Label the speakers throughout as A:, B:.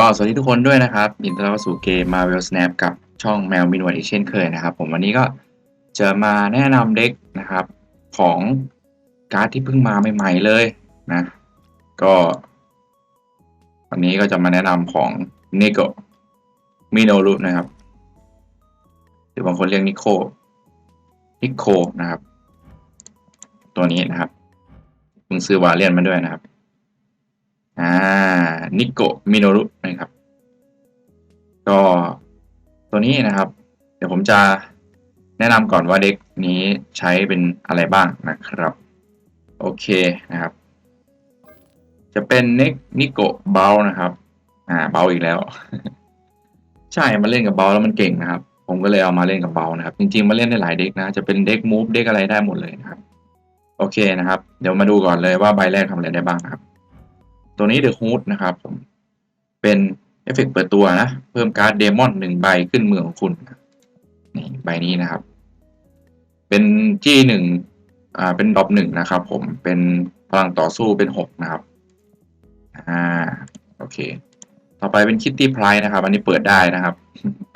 A: ก็สวัสดีทุกคนด้วยนะครับยินดีต้อนรับสู่เกม Marvel Snap กับช่องแมวมินวดอีกเช่นเคยนะครับ ผมวันนี้ก็จะมาแนะนำเด็กนะครับของการ์ดที่เพิ่งมาใหม่ๆเลยนะ ก็ วันนี้ก็จะมาแนะนำของเนโกมิโนรุนะครับ หรือบางคนเรียกนิโคนิโคนะครับ ตัวนี้นะครับเพิ่งซื้อวาเลียนมาด้วยนะครับ อ่านิโกมิโนรุนะครับ ก็ตัวนี้นะครับ เดี๋ยวผมจะแนะนำก่อนว่าเด็กนี้ใช้เป็นอะไรบ้างนะครับ โอเคนะครับ จะเป็นเน็กนิโกเบลนะครับ อ่าเบลอีกแล้ว ใช่มาเล่นกับเบลแล้วมันเก่งนะครับ ผมก็เลยเอามาเล่นกับเบลนะครับ จริงๆมาเล่นได้หลายเด็กนะ จะเป็นเด็กมูฟเด็กอะไรได้หมดเลยนะครับ โอเคนะครับ เดี๋ยวมาดูก่อนเลยว่าใบแรกทำอะไรได้บ้างนะครับ ตัวนี้ The Hood นะครับผมเป็นเอฟเฟกเปิดตัวนะ เพิ่มการ์ดเดมอนหนึ่งใบขึ้นมือของคุณนี่ใบนี้นะครับ เป็นจี้หนึ่งอ่าเป็นดรอปหนึ่งนะครับ ผมเป็นพลังต่อสู้เป็นหกนะครับอ่าโอเค ต่อไปเป็นคิตตี้ไพร์นะครับ อันนี้เปิดได้นะครับ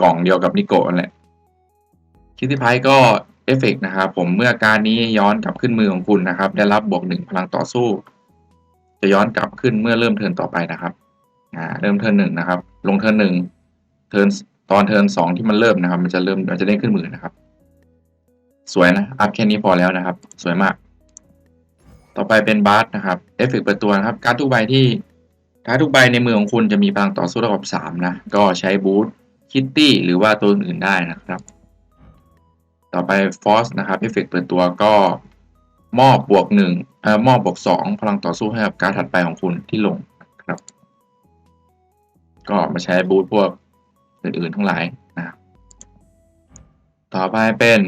A: กล่องเดียวกับนิโกะแหละคิตตี้ไพร์ก็เอฟเฟกนะครับ ผมเมื่อการนี้ย้อนกลับขึ้นมือของคุณนะครับ ได้รับบวกหนึ่งพลังต่อสู้ จะย้อนกลับขึ้นเมื่อเริ่มเทิร์นต่อไปนะครับอ่าเริ่มเทิร์นหนึ่งนะครับ ลงเทิร์นหนึ่งเทิร์นตอนเทิร์นสองที่มันเริ่มนะครับ มันจะเริ่มมันจะเด้งขึ้นมือนะครับ สวยนะอัพแค่นี้พอแล้วนะครับ สวยมาก ต่อไปเป็นบาร์สนะครับเอฟเฟกเปิดตัวนะครับ การ์ดทุกใบที่การ์ดทุกใบในมือของคุณจะมีพลังต่อสู้เท่ากับสามนะ ก็ใช้บูทคิตตี้หรือว่าตัวอื่นได้นะครับ ต่อไปฟอสนะครับเอฟเฟกเปิดตัวก็ มอบบวกหนึ่งเอ่อมอบบวกสองพลังต่อสู้ให้กับการถัดไปของคุณที่ลงครับ ก็มาใช้บูทพวกอื่นๆทั้งหลายนะต่อไปเป็น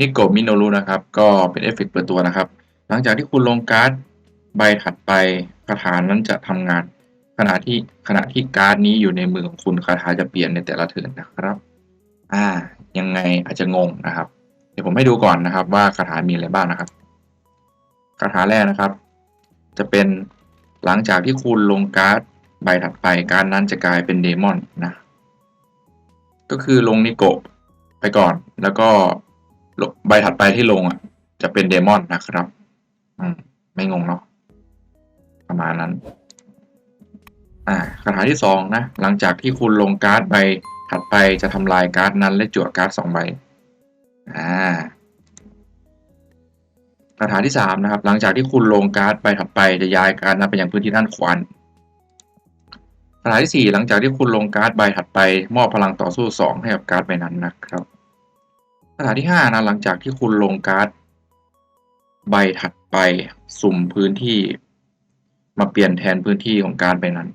A: นิโกมิโนรุนะครับ ก็เป็นเอฟเฟกต์เปิดตัวนะครับ หลังจากที่คุณลงการ์ดใบถัดไปคาถานั้นจะทำงาน ขณะที่ขณะที่การ์ดนี้อยู่ในมือของคุณคาถาจะเปลี่ยนในแต่ละเทิร์นนะครับ อ่า ยังไงอาจจะงงนะครับ เดี๋ยวผมให้ดูก่อนนะครับว่าคาถามีอะไรบ้างนะครับ คาถาแรกนะครับ จะเป็นหลังจากที่คุณลงการ์ดใบถัดไปการนั้นจะกลายเป็นเดมอนนะก็คือลงนิโกะไปก่อน แล้วก็ใบถัดไปที่ลงอะ จะเป็นเดมอนนะครับ อืม ไม่งงเนาะประมาณนั้น อ่าคาถาที่สองนะ หลังจากที่คุณลงการ์ดใบถัดไปจะทำลายการ์ดนั้นและจั่วการ์ดสองใบ อ่า คาถาที่สามนะครับหลังจากที่คุณลงการ์ดใบถัดไปจะย้ายการ์ดนั้นไปยังพื้นที่ด้านขวาคาถาที่สี่หลังจากที่คุณลงการ์ดใบถัดไป มอบพลังต่อสู้สองให้กับการ์ดใบนั้นนะครับคาถาที่ห้านะหลังจากที่คุณลงการ์ดใบถัดไปสุ่มพื้นที่ มาเปลี่ยนแทนพื้นที่ของการ์ดใบนั้น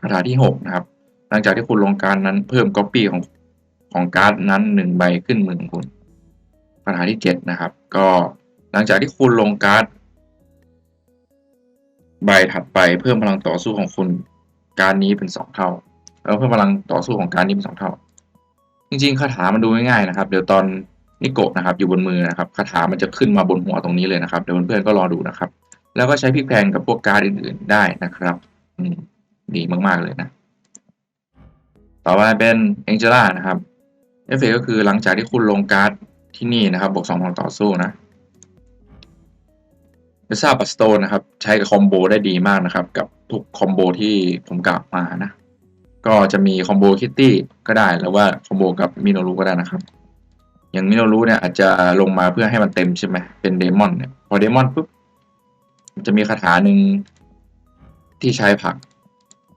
A: คาถาที่หกนะครับหลังจากที่คุณลงการ์ดนั้นเพิ่มก๊อปปี้ของของการ์ดนั้นหนึ่งใบขึ้นมือของคุณคาถาที่เจ็ดนะครับ ก็ ลังจากที่คุณลงการ์ดใบถัดไปเพิ่มพลังต่อสู้ของคุณการนี้เป็นสองเท่า แล้วเพิ่มพลังต่อสู้ของการนี้เป็นสองเท่า จริงๆคาถามันดูง่ายๆนะครับ เดี๋ยวตอนนิโกะนะครับ อยู่บนมือนะครับคาถามันจะขึ้นมาบนหัวตรงนี้เลยนะครับเดี๋ยวเพื่อนๆก็รอดูนะครับ แล้วก็ใช้พลิกแพงกับพวกการ์ดอื่นๆได้นะครับ อืมดีมากๆเลยนะ ต่อไปเป็นเอ็งเจล่านะครับเอฟเฟกก็คือหลังจากที่คุณลงการ์ดที่นี่นะครับบวกสองพลังต่อสู้นะ เบซ่าปัสโตนนะครับ ใช้กับคอมโบได้ดีมากนะครับ กับทุกคอมโบที่ผมกล่าวมานะ ก็จะมีคอมโบคิตตี้ก็ได้หรือว่าคอมโบกับมิโนรุก็ได้นะครับ อย่างมิโนรุเนี่ยอาจจะลงมาเพื่อให้มันเต็มใช่ไหมเป็นเดมอนเนี่ยพอเดมอนปุ๊บจะมีคาถาหนึ่งที่ใช้ผลัก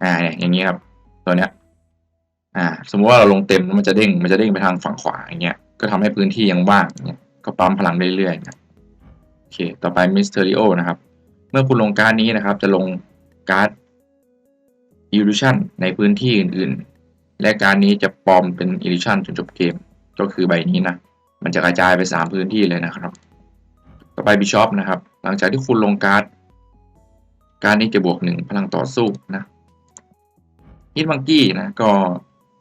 A: อ่าเนี่ยอย่างนี้ครับ ตัวเนี้ย อ่า สมมติว่าเราลงเต็มมันจะเด้ง มันจะเด้งไปทางฝั่งขวาอย่างเงี้ย ก็ทำให้พื้นที่ยังว่างเนี่ยก็ปั๊มพลังเรื่อยๆนะโอเค ต่อไปมิสเตอริโอนะครับ เมื่อคุณลงการ์ดนี้นะครับ จะลงการ์ด illusion ในพื้นที่อื่นๆ และการนี้จะปลอมเป็น illusion จนจบเกม ก็คือใบนี้นะ มันจะกระจายไป 3 พื้นที่เลยนะครับ ต่อไปบิชอปนะครับ หลังจากที่คุณลงการ์ด การนี้จะบวกหนึ่งพลังต่อสู้นะฮิตมังกี้นะ ก็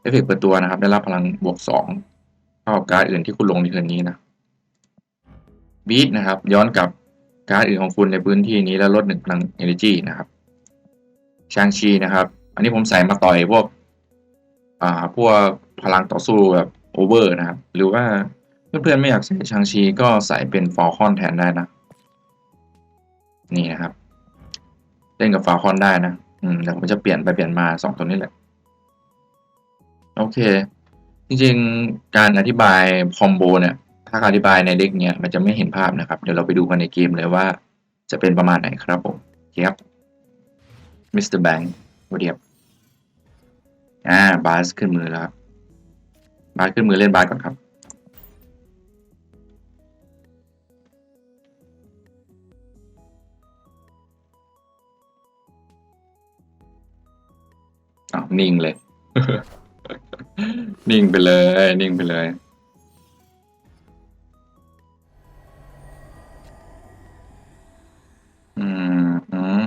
A: เอฟเฟกเปิดตัวนะครับ ได้รับพลังบวกสองเท่ากับการ์ดอื่นที่คุณลงในเทิร์นนี้นะ บีทนะครับ ย้อนกับการ์ดอื่นของคุณในพื้นที่นี้แล้วลดหนึ่งพลัง energy นะครับชางชีนะครับ อันนี้ผมใส่มาต่อยพวก อ่าพวกพลังต่อสู้แบบโอเวอร์นะครับ หรือว่าเพื่อนๆไม่อยากใส่ชางชีก็ใส่เป็นฟอลคอนแทนได้นะ นี่นะครับ เล่นกับฟาคอนได้นะ อืมเดี๋ยวผมจะเปลี่ยนไปเปลี่ยนมาสองตัวนี้แหละ โอเค จริงๆ การอธิบายคอมโบเนี่ย ถ้าอธิบายในเด็กเนี่ยมันจะไม่เห็นภาพนะครับ เดี๋ยวเราไปดูกันในเกมเลยว่า จะเป็นประมาณไหนครับผมโอเคครับมิสเตอร์แบงค์สวัสดีครับอ่าบาสขึ้นมือแล้วครับบาสขึ้นมือเล่นบาสก่อนครับอ้าวนิ่งเลย นิ่งไปเลย นิ่งไปเลย อืมอืม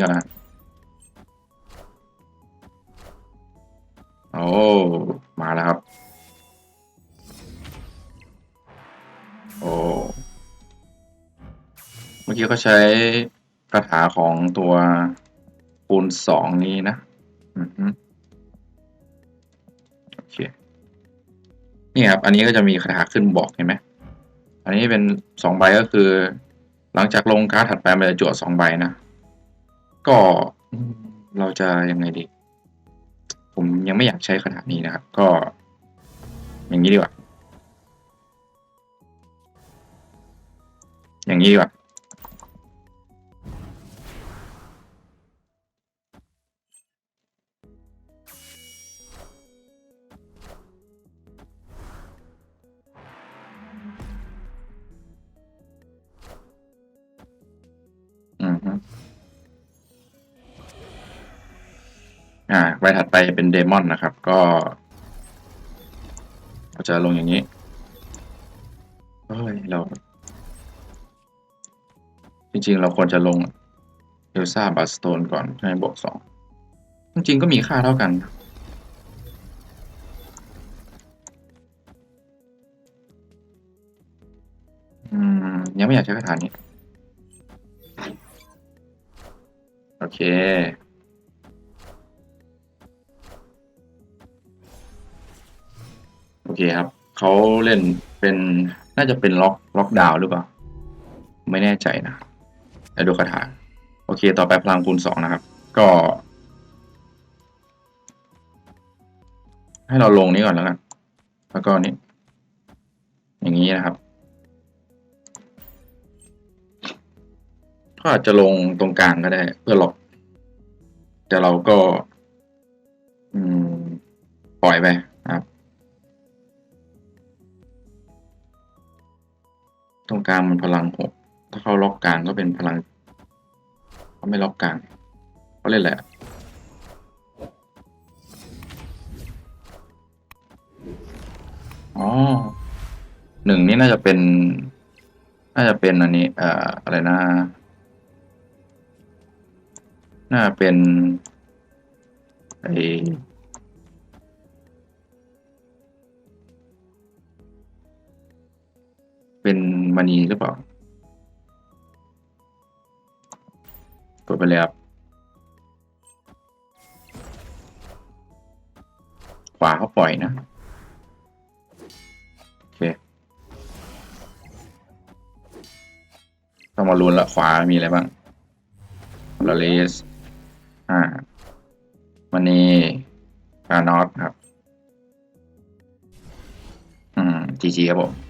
A: อ่ กี้เขาใช้คาถาของตัวคูณสองนี้นะโอเค นี่ครับ อันนี้ก็จะมีคาถาขึ้นบอกเห็นไหม อันนี้เป็นสองใบก็คือ หลังจากลงการ์ดถัดไปมันจะจั่วสองใบนะ ก็เราจะยังไงดี ผมยังไม่อยากใช้คาถานี้นะครับ ก็ อย่างนี้ดีกว่า อย่างนี้ดีกว่า อ่าใบถัดไปเป็นเดมอนนะครับ ก็เราจะลงอย่างนี้เฮ้ยเรา จริงๆ เราควรจะลงเอลซ่าบัสโตนก่อนให้บวกสองจริงๆ ก็มีค่าเท่ากัน อืม ยังไม่อยากใช้คาถานี้ โอเค เคครับเขาเล่นเป็นน่าจะเป็นล็อกล็อกดาวหรือเปล่า ไม่แน่ใจนะแต่ดูคาถาโอเค ต่อไปพลังคูณสองนะครับ ก็ ให้เราลงนี้ก่อนแล้วกันแล้วก็นี้ อย่างนี้นะครับก็อาจจะลงตรงกลางก็ได้ เพื่อล็อกแต่เราก็ อืม ปล่อยไป ตรงกลางมันพลังหกถ้าเขาล็อกกลางก็เป็นพลังเขาไม่ล็อกกลางเขาเล่นแหละอ๋อหนึ่งนี่น่าจะเป็น น่าจะเป็นอันนี้เอ่ออะไรนะ น่าเป็นไอเป็น มณีหรือเปล่ากดไปเลยครับ ขวาเขาปล่อยนะ โอเค ต้องมาลุ้นละขวามีอะไรบ้างลาเลสอ่ามันนี่กานอตครับ อืมจีจีครับผม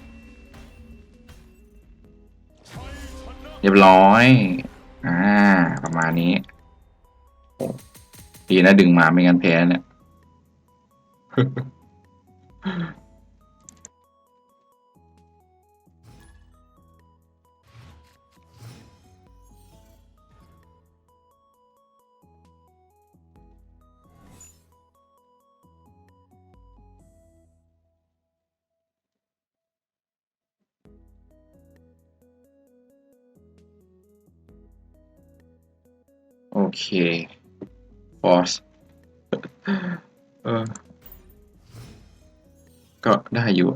A: เรียบร้อย อ่า ประมาณนี้โอ้ดีนะดึงมาไม่งั้นแพ้เนี่ย โอเคฟอสเออ ก็ได้อยู่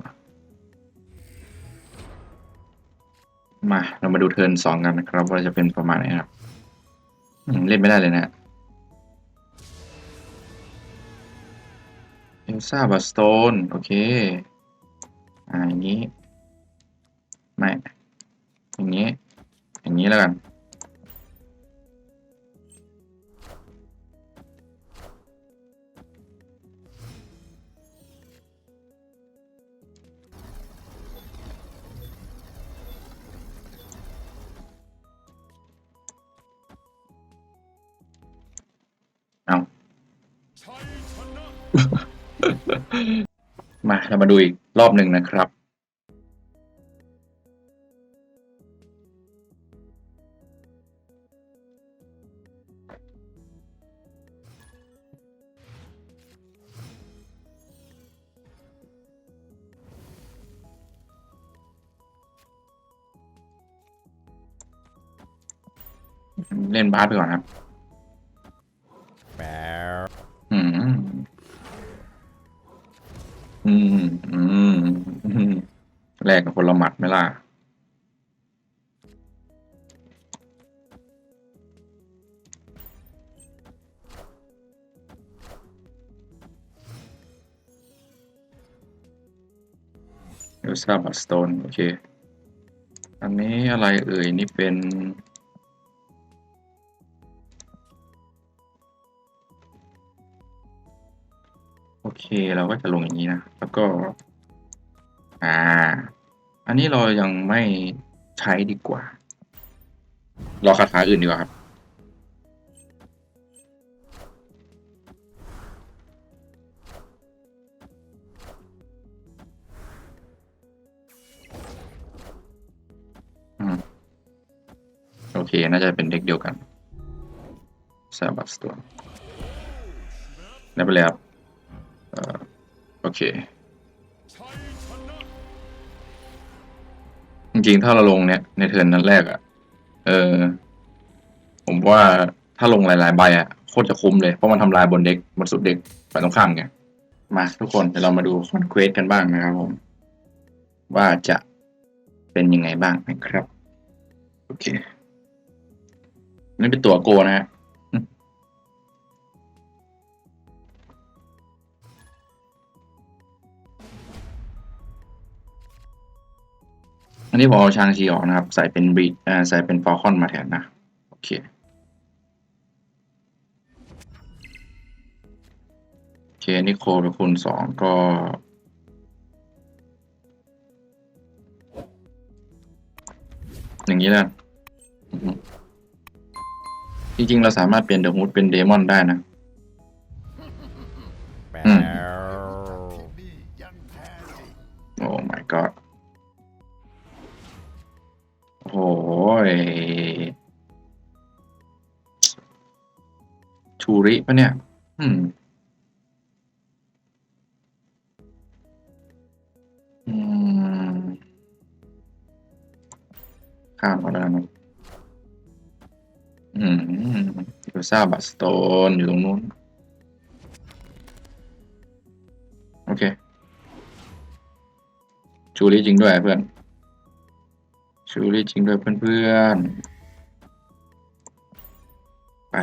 A: มา เรามาดูเทิร์นสองกันนะครับ ว่าจะเป็นประมาณไหนครับเล่นไม่ได้เลยนะเอลซ่าบัสโตน โอเค อ่าอย่างนี้ ไม่ อย่างนี้ อย่างนี้แล้วกัน มาเรามาดูอีกรอบหนึ่งนะครับ เล่นบาสไปก่อนครับ อืม อืม อืมอืมแลกกับคนละหมัดไหมล่ะ เอลซ่าบัตสโตน โอเค อันนี้อะไรเอ่ย นี่เป็น เค เราก็จะลงอย่างนี้นะ แล้วก็ อ่า อันนี้เรายังไม่ใช้ดีกว่า รอคาถาอื่นดีกว่าครับอืมโอเค น่าจะเป็นเด็กเดียวกันซาบัสตัวได้ไปเลยครับ เค จริงๆ ถ้าเราลงเนี่ยในเทิร์นนั้นแรกอะ่ะ เออ ผมว่าถ้าลงหลายๆ ใบอะ่ะโคตรจะคุ้มเลย เพราะมันทำลายบนเด็กบนสุดเด็กฝ่ายตรงข้ามไง มาทุกคนเดี๋ยวเรามาดูคอนเควสกันบ้างนะครับผม ว่าจะเป็นยังไงบ้างนะครับ โอเค นี่เป็นตัวโกนะฮะ นนี้ผมเอาชางชีออกนะครับ ใส่เป็นบรีอ่าใส่เป็นฟอลคอนมาแทนนะ โอเค โอเคนิโคลคูณสองก็อย่างนี้แล้วจริง ๆ เราสามารถเปลี่ยนเดอะฮูดเป็นเดมอนได้นะ ริปะเนี่ย อืม อืม ข้ามก็ได้นะอืมอยู่ซาบัสโตน อยู่ตรงนู้น โอเค ชูริจริงด้วยเพื่อน ชูริจริงด้วยเพื่อนๆไป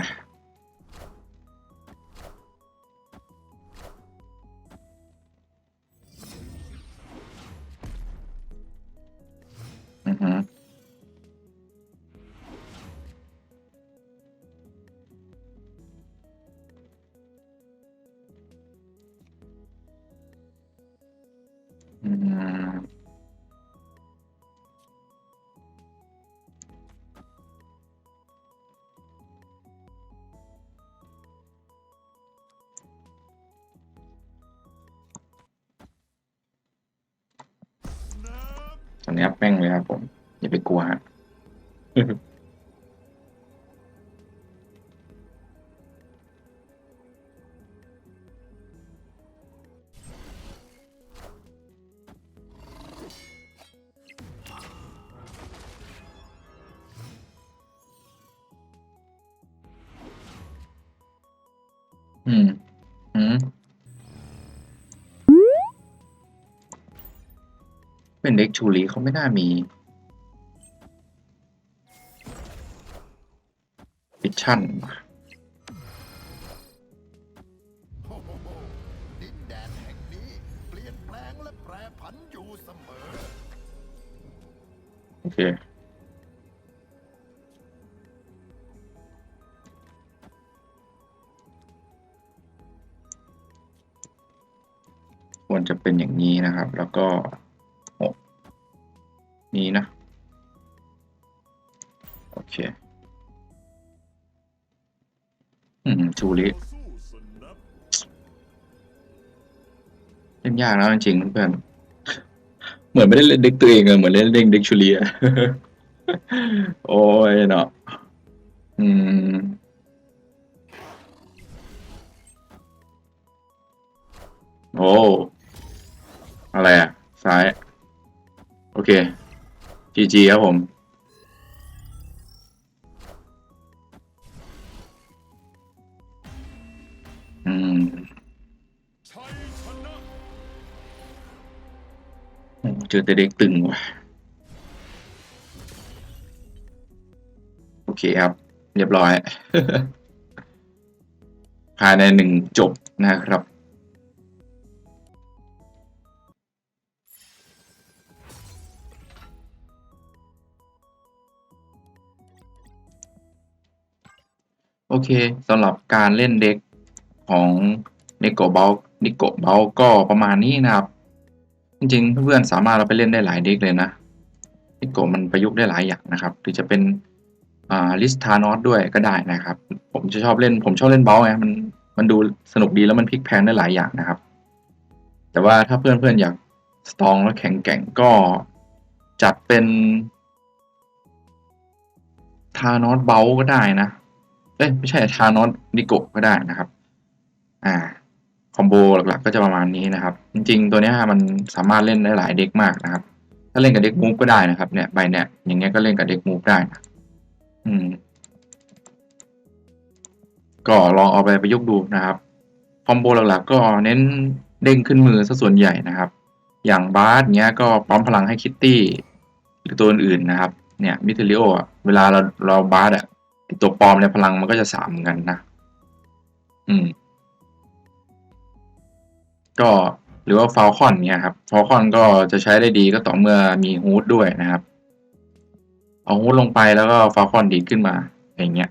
A: ตอนนี้แม่งเลยครับผม อย่าไปกลัวฮะ เป็นเด็กชูรีเขาไม่น่ามีฟิชชั่นว่ะ
B: โอ้โหดินแดนแห่งนี้เปลี่ยนแปลงและแปรผันอยู่เสมอ
A: โอเคควรจะเป็นอย่างนี้นะครับ แล้วก็โอ้ นี้นะ โอเค อืมชูริเล่นยากแล้วจริงๆเพื่อนเหมือนไม่ได้เล่นเด็กตัวเองอะเหมือนเล่นเด็กเด็กชูริอะโอ้ยเนาะอืมโอ้อะไรอะซ้าย โอเค GG ครับผม อืมโอ้เจอแต่เด็กตึงว่ะ โอเคครับ เรียบร้อย ภายในหนึ่งจบนะครับ อเคสำหรับการเล่นเด็กของนิโกเบลนิโกเบลก็ประมาณนี้นะครับ จริงๆ เพื่อนๆสามารถเราไปเล่นได้หลายเด็กเลยนะนิโกมันประยุกต์ได้หลายอย่างนะครับหรือจะเป็นอ่าลิสทานอสด้วยก็ได้นะครับ ผมจะชอบเล่น ผมชอบเล่นเบลไงมันมันดูสนุกดีแล้วมันพลิกแพลงได้หลายอย่างนะครับ แต่ว่าถ้าเพื่อนๆอยากสตรองและแข็งแกร่งก็จัดเป็นทานอสเบลก็ได้นะ เอ้ยไม่ใช่ทานอสนิโกก็ได้นะครับ อ่าคอมโบหลักๆก็จะประมาณนี้นะครับ จริงๆ ตัวนี้มันสามารถเล่นได้หลายเด็กมากนะครับ ถ้าเล่นกับเด็กมูฟก็ได้นะครับ เนี่ยใบเนี่ยอย่างเงี้ยก็เล่นกับเด็กมูฟได้นะอืม ก็ลองเอาไปประยุกต์ดูนะครับคอมโบหลักๆก็เน้นเด้งขึ้นมือซะส่วนใหญ่นะครับ อย่างบาสเนี้ยก็ปั๊มพลังให้คิตตี้หรือตัวอื่นๆนะครับ เนี่ยมิเทลิโอเวลาเราเราบาสอะ ตัวปลอมเนี่ยพลังมันก็จะสามเหมือนกันนะ อืม ก็หรือว่าฟ a ลคอนเนี่ยครับฟ a ลคอนก็จะใช้ได้ดีก็ต่อเมื่อมีฮูดด้วยนะครับ เอาฮูดลงไปแล้วก็ฟ a ลคอนดีขึ้นมาอย่างเงี้ย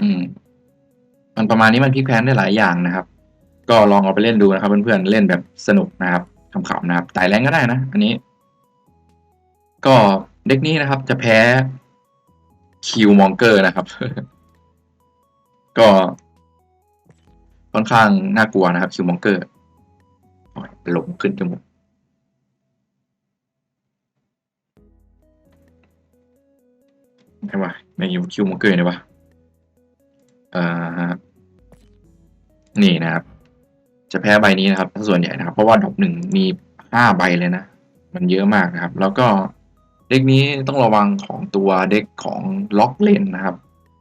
A: อืม มันประมาณนี้มันพลิกแพลงได้หลายอย่างนะครับ ก็ลองเอาไปเล่นดูนะครับ เพื่อนๆเล่นแบบสนุกนะครับขำๆนะครับไต่แรงก็ได้นะอันนี้ ก็เด็กนี้นะครับ จะแพ้ คิวมองเกอร์นะครับ ก็ค่อนข้างน่ากลัวนะครับคิวมองเกอร์หลงขึ้นจมูกไงวะไม่อยู่คิวมองเกอร์เนี่ยวะเอ่อนี่นะครับ จะแพ้ใบนี้นะครับส่วนใหญ่นะครับ เพราะว่าดอกหนึ่งมีห้าใบเลยนะ มันเยอะมากนะครับ แล้วก็ ด็กนี้ต้องระวังของตัวเด็กของล็อกเลนนะครับ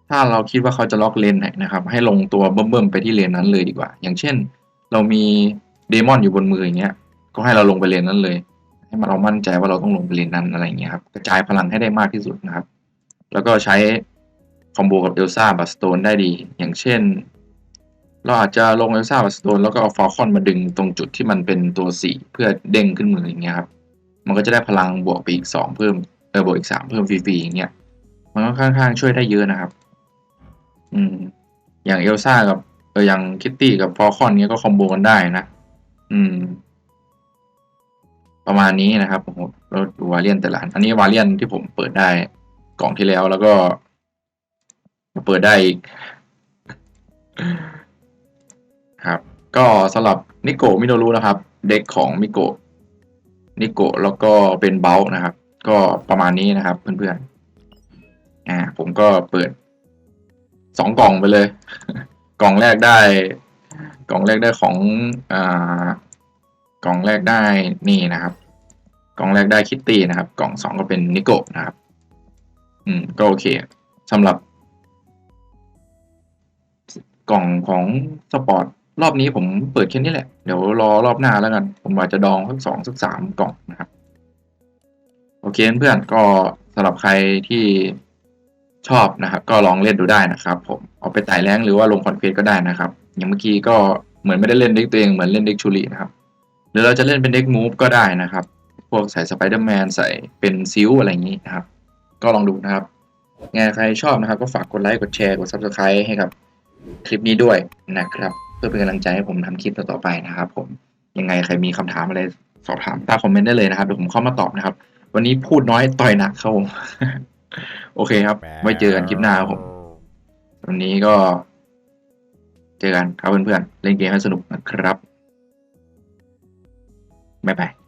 A: ถ้าเราคิดว่าเขาจะล็อกเลนไหนนะครับ ให้ลงตัวเบิ่มๆไปที่เลนนั้นเลยดีกว่า อย่างเช่น เรามีเดมอนอยู่บนมืออย่างเงี้ย ก็ให้เราลงไปเลนนั้นเลย ให้มันเรามั่นใจว่าเราต้องลงไปเลนนั้นอะไรอย่างเงี้ยครับกระจายพลังให้ได้มากที่สุดนะครับ แล้วก็ใช้คอมโบกับเอลซ่าบัสโตนได้ดี อย่างเช่น เราอาจจะลงเอลซ่าบัสโตนแล้วก็เอาฟอลคอนมาดึงตรงจุดที่มันเป็นตัวสี่เพื่อเด้งขึ้นมืออย่างเงี้ยครับ มันก็จะได้พลังบวกไปอีกสองเพิ่มเออบวกอีกสามเพิ่มฟรีๆอย่างเงี้ยมันก็ค่อนข้างช่วยได้เยอะนะครับ อืม อย่างเอลซ่ากับเอออย่างคิตตี้กับฟอลคอนเนี้ยก็คอมโบกันได้นะ อืม ประมาณนี้นะครับโอ้โหแล้วดูวาเลียนแต่ละอันอันนี้วาเลียนที่ผมเปิดได้กล่องที่แล้วแล้วก็เปิดได้อีกครับ ก็สำหรับนิโกมิโนรุนะครับ เด็กของมิโก นิโกแล้วก็เป็นเบลนะครับ ก็ประมาณนี้นะครับเพื่อนๆอ่าผมก็เปิดสองกล่องไปเลย กล่องแรกได้ กล่องแรกได้ของอ่ากล่องแรกได้นี่นะครับ กล่องแรกได้คิตตี้นะครับ กล่องสองก็เป็นนิโกนะครับ อืมก็โอเคสำหรับ กล่องของสปอร์ต รอบนี้ผมเปิดแค่นี้แหละ เดี๋ยวรอรอบหน้าแล้วกัน ผมอาจจะดองสักสองสักสามกล่องนะครับ โอเคเพื่อนๆก็สำหรับใครที่ชอบนะครับ ก็ลองเล่นดูได้นะครับ ผมเอาไปไต่แรงหรือว่าลงคอนเควสก็ได้นะครับ อย่างเมื่อกี้ก็เหมือนไม่ได้เล่นเด็กตัวเองเหมือนเล่นเด็กชูรินะครับ หรือเราจะเล่นเป็นเด็กมูฟก็ได้นะครับ พวกใส่สไปเดอร์แมนใส่เป็นซิลอะไรอย่างนี้นะครับ ก็ลองดูนะครับไงใครชอบนะครับ ก็ฝากกดไลค์กดแชร์กด subscribe ให้กับคลิปนี้ด้วยนะครับ พื่อเป็นกำลังใจให้ผมทำคลิปต่อๆไปนะครับ ผมยังไงใครมีคำถามอะไรสอบถามใต้คอมเมนต์ได้เลยนะครับเดี๋ยวผมเข้ามาตอบนะครับ วันนี้พูดน้อยต่อยหนักครับผมโอเคครับ ไว้เจอกันคลิปหน้าครับผมวันนี้ก็ เจอกันครับเพื่อนๆเล่นเกมให้สนุกนะครับบ๊ายบาย